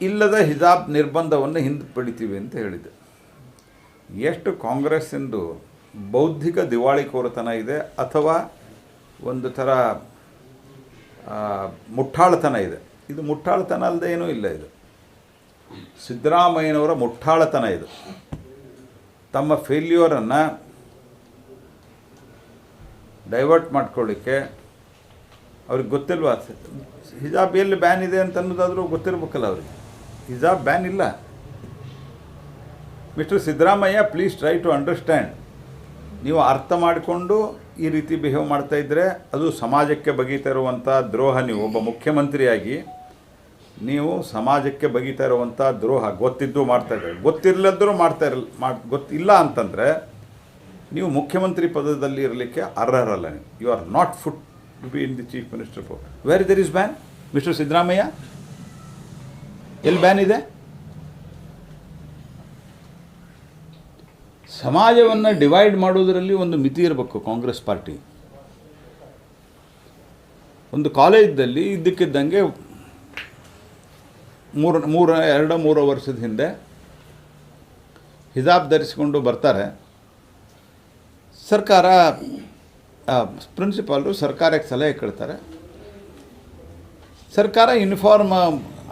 ಇಲ್ಲದ ಹಿಜಾಬ್ ನಿರ್ಬಂಧವನ್ನು ಹಿಂಪಡಿತೀವಿ ಅಂತ ಹೇಳಿದೆ. ಎಷ್ಟು ಕಾಂಗ್ರೆಸ್ಸಿಂದು ಬೌದ್ಧಿಕ ದಿವಾಳಿಕೋರತನ ಇದೆ ಅಥವಾ ಒಂದು ಥರ ಮುಟ್ಟಾಳತನ ಇದೆ. ಇದು ಮುಟ್ಟಾಳತನ ಅಲ್ಲದೆ ಏನೂ ಇಲ್ಲ ಇದು. ಸಿದ್ದರಾಮಯ್ಯನವರ ಮುಟ್ಟಾಳತನ ಇದು. ತಮ್ಮ ಫೇಲ್ಯೂರನ್ನು ಡೈವರ್ಟ್ ಮಾಡ್ಕೊಳ್ಳಿಕ್ಕೆ ಅವ್ರಿಗೆ ಗೊತ್ತಿಲ್ವಾ? ಹಿಜಾಬ್ ಎಲ್ಲಿ ಬ್ಯಾನ್ ಇದೆ ಅಂತ ಅನ್ನೋದಾದರೂ ಗೊತ್ತಿರ್ಬೇಕಲ್ಲ ಅವ್ರಿಗೆ. ಹಿಜಾಬ್ ಬ್ಯಾನ್ ಇಲ್ಲ. Mister Siddaramaiah please try to understand ನೀವು ಅರ್ಥ ಮಾಡಿಕೊಂಡು ಈ ರೀತಿ ಬಿಹೇವ್ ಮಾಡ್ತಾ ಇದ್ದರೆ ಅದು ಸಮಾಜಕ್ಕೆ ಬಗೀತಾ ಇರುವಂಥ ದ್ರೋಹ ನೀವು. ಒಬ್ಬ ಮುಖ್ಯಮಂತ್ರಿಯಾಗಿ ನೀವು ಸಮಾಜಕ್ಕೆ ಬಗೀತಾ ಇರುವಂಥ ದ್ರೋಹ ಗೊತ್ತಿದ್ದು ಮಾಡ್ತಾ ಇದ್ದಾರೆ ಗೊತ್ತಿಲ್ಲದರೂ ಮಾಡ್ತಾ ಇರಲ್ಲ ಮಾಡಿ ಗೊತ್ತಿಲ್ಲ ಅಂತಂದರೆ ನೀವು ಮುಖ್ಯಮಂತ್ರಿ ಪದದಲ್ಲಿ ಇರಲಿಕ್ಕೆ ಅರ್ಹರಲ್ಲ ನೀವು. You are not fit to be in the chief minister where there is ban mister Siddaramaiah ಎಲ್ಲಿ ಬ್ಯಾನ್ ಇದೆ? ಸಮಾಜವನ್ನು ಡಿವೈಡ್ ಮಾಡೋದರಲ್ಲಿ ಒಂದು ಮಿತಿ ಇರಬೇಕು ಕಾಂಗ್ರೆಸ್ ಪಾರ್ಟಿ. ಒಂದು ಕಾಲೇಜ್ದಲ್ಲಿ ಇದ್ದಕ್ಕಿದ್ದಂಗೆ ಮೂರು ಮೂರು, ಎರಡು, ಮೂರು ವರ್ಷದ ಹಿಂದೆ ಹಿಜಾಬ್ ಧರಿಸಿಕೊಂಡು ಬರ್ತಾರೆ. ಸರ್ಕಾರ ಪ್ರಿನ್ಸಿಪಾಲರು ಸರ್ಕಾರಕ್ಕೆ ಸಲಹೆ ಕೇಳ್ತಾರೆ. ಸರ್ಕಾರ ಯೂನಿಫಾರ್ಮ್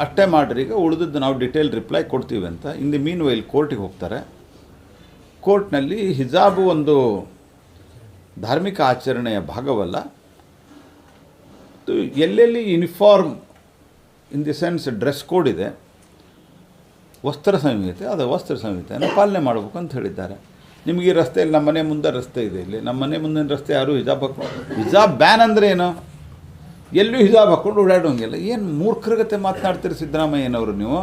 ಅಷ್ಟೇ ಮಾಡಿರಿ, ಈಗ ಉಳಿದದ್ದು ನಾವು ಡಿಟೇಲ್ ರಿಪ್ಲೈ ಕೊಡ್ತೀವಿ ಅಂತ. ಇನ್ ದಿ ಮೀನ್ ವೈಲ್ ಕೋರ್ಟಿಗೆ ಹೋಗ್ತಾರೆ. ಕೋರ್ಟ್ನಲ್ಲಿ ಹಿಜಾಬು ಒಂದು ಧಾರ್ಮಿಕ ಆಚರಣೆಯ ಭಾಗವಲ್ಲ. ಎಲ್ಲೆಲ್ಲಿ uniform in the sense dress code ಇದೆ, ವಸ್ತ್ರ ಸಂಹಿತೆ, ಅದು ವಸ್ತ್ರ ಸಂಹಿತೆಯನ್ನು ಪಾಲನೆ ಮಾಡಬೇಕು ಅಂತ ಹೇಳಿದ್ದಾರೆ. ನಿಮಗೆ ಈ ರಸ್ತೆಯಲ್ಲಿ ನಮ್ಮ ಮನೆ ಮುಂದೆ ರಸ್ತೆ ಇದೆ ಇಲ್ಲಿ. ನಮ್ಮ ಮನೆ ಮುಂದಿನ ರಸ್ತೆ ಯಾರು ಹಿಜಾಬ್ ಹಾಕೊಂಡು ಹಿಜಾಬ್ ಬ್ಯಾನ್ ಅಂದರೆ ಏನು? ಎಲ್ಲೂ ಹಿಜಾಬ್ ಹಾಕ್ಕೊಂಡು ಓಡಾಡೋಂಗಿಲ್ಲ. ಏನು ಮೂರ್ಖರಗತೆ ಮಾತನಾಡ್ತೀರಿ ಸಿದ್ದರಾಮಯ್ಯನವರು ನೀವು?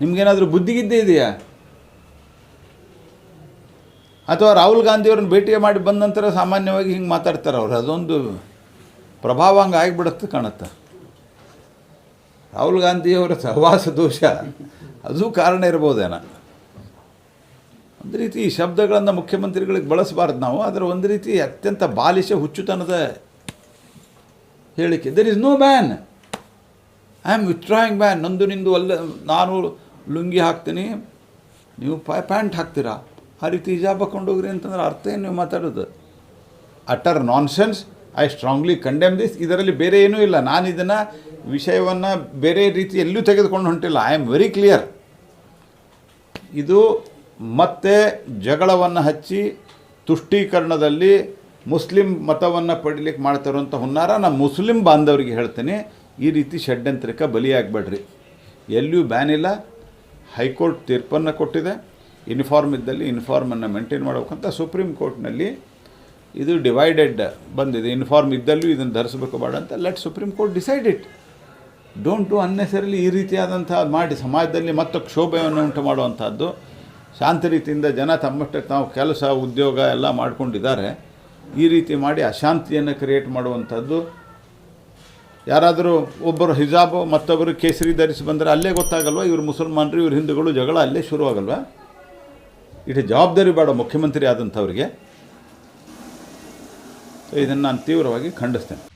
ನಿಮಗೇನಾದರೂ ಬುದ್ಧಿಗಿದ್ದೇ ಇದೆಯಾ? ಅಥವಾ ರಾಹುಲ್ ಗಾಂಧಿಯವ್ರನ್ನ ಭೇಟಿ ಮಾಡಿ ಬಂದ ನಂತರ ಸಾಮಾನ್ಯವಾಗಿ ಹಿಂಗೆ ಮಾತಾಡ್ತಾರೆ ಅವರು? ಅದೊಂದು ಪ್ರಭಾವ ಹಂಗೆ ಆಗಿಬಿಡುತ್ತೆ ಕಾಣುತ್ತೆ. ರಾಹುಲ್ ಗಾಂಧಿಯವರ ಸಹವಾಸ ದೋಷ, ಅದು ಕಾರಣ ಇರ್ಬೋದೇನ. ಒಂದು ರೀತಿ ಈ ಶಬ್ದಗಳನ್ನು ಮುಖ್ಯಮಂತ್ರಿಗಳಿಗೆ ಬಳಸಬಾರ್ದು ನಾವು. ಅದರ ಒಂದು ರೀತಿ ಅತ್ಯಂತ ಬಾಲಿಶ ಹುಚ್ಚುತನದ ಹೇಳಿಕೆ. There is no ban I am withdrawing ban ನಂದು ನಿಂದು ಅಲ್ಲ, ನಾನು ಲುಂಗಿ ಹಾಕ್ತೀನಿ. ನೀವು ಪ್ಯಾಂಟ್ ಹಾಕ್ತೀರಾ? ಆ ರೀತಿ ಹಿಜಾಬ್ ಹಾಕೊಂಡು ಹೋಗ್ರಿ ಅಂತಂದ್ರೆ ಅರ್ಥ ಏನು ನೀವು ಮಾತಾಡೋದು? Utter nonsense I strongly condemn this ಇದರಲ್ಲಿ ಬೇರೆ ಏನೂ ಇಲ್ಲ. ನಾನು ಇದನ್ನು ವಿಷಯವನ್ನು ಬೇರೆ ರೀತಿ ಎಲ್ಲೂ ತೆಗೆದುಕೊಂಡು ಹೊಂಟಿಲ್ಲ. ಐ ಆಮ್ ವೆರಿ ಕ್ಲಿಯರ್ ಇದು ಮತ್ತೆ ಜಗಳವನ್ನು ಹಚ್ಚಿ ತುಷ್ಟೀಕರಣದಲ್ಲಿ ಮುಸ್ಲಿಂ ಮತವನ್ನು ಪಡಿಲಿಕ್ಕೆ ಮಾಡ್ತಾರಂಥ ಹುನ್ನಾರ ನಾನು ಮುಸ್ಲಿಂ ಬಾಂಧವರಿಗೆ ಹೇಳ್ತೇನೆ. ಈ ರೀತಿ ಷಡ್ಯಂತ್ರಕ ಬಲಿಯಾಗಬೇಡ್ರಿ. ಎಲ್ಲಿಯೂ ಬ್ಯಾನ್ ಇಲ್ಲ. ಹೈಕೋರ್ಟ್ ತೀರ್ಪನ್ನು ಕೊಟ್ಟಿದೆ. ಯೂನಿಫಾರ್ಮ್ ಇದ್ದಲ್ಲಿ ಯೂನಿಫಾರ್ಮನ್ನು ಮೇಂಟೈನ್ ಮಾಡಬೇಕಂತ ಸುಪ್ರೀಂ ಕೋರ್ಟ್ನಲ್ಲಿ ಇದು ಡಿವೈಡೆಡ್ ಬಂದಿದೆ. ಯೂನಿಫಾರ್ಮ್ ಇದ್ದಲ್ಲೂ ಇದನ್ನು ಧರಿಸಬೇಕು ಬೇಡ ಅಂತ let supreme court decide it. Don't do unnecessarily ಈ ರೀತಿಯಾದಂಥ ಮಾಡಿ ಸಮಾಜದಲ್ಲಿ ಮತ್ತೆ ಕ್ಷೋಭೆಯನ್ನು ಉಂಟು ಮಾಡುವಂಥದ್ದು ಶಾಂತ ರೀತಿಯಿಂದ ಜನ ತಮ್ಮಷ್ಟಕ್ಕೆ ತಾವು ಕೆಲಸ, ಉದ್ಯೋಗ ಎಲ್ಲ ಮಾಡ್ಕೊಂಡಿದ್ದಾರೆ. ಈ ರೀತಿ ಮಾಡಿ ಅಶಾಂತಿಯನ್ನು ಕ್ರಿಯೇಟ್ ಮಾಡುವಂಥದ್ದು. ಯಾರಾದರೂ ಒಬ್ಬರು ಹಿಜಾಬು, ಮತ್ತೊಬ್ಬರು ಕೇಸರಿ ಧರಿಸಿ ಬಂದರೆ ಅಲ್ಲೇ ಗೊತ್ತಾಗಲ್ವ? ಇವರು ಮುಸಲ್ಮಾನರು, ಇವರು ಹಿಂದೂಗಳು ಜಗಳ ಅಲ್ಲೇ ಶುರುವಾಗಲ್ವ ಇಟ್ಟು ಜವಾಬ್ದಾರಿ ಬೇಡ ಮುಖ್ಯಮಂತ್ರಿ ಆದಂಥವ್ರಿಗೆ. ಇದನ್ನು ನಾನು ತೀವ್ರವಾಗಿ ಖಂಡಿಸ್ತೇನೆ.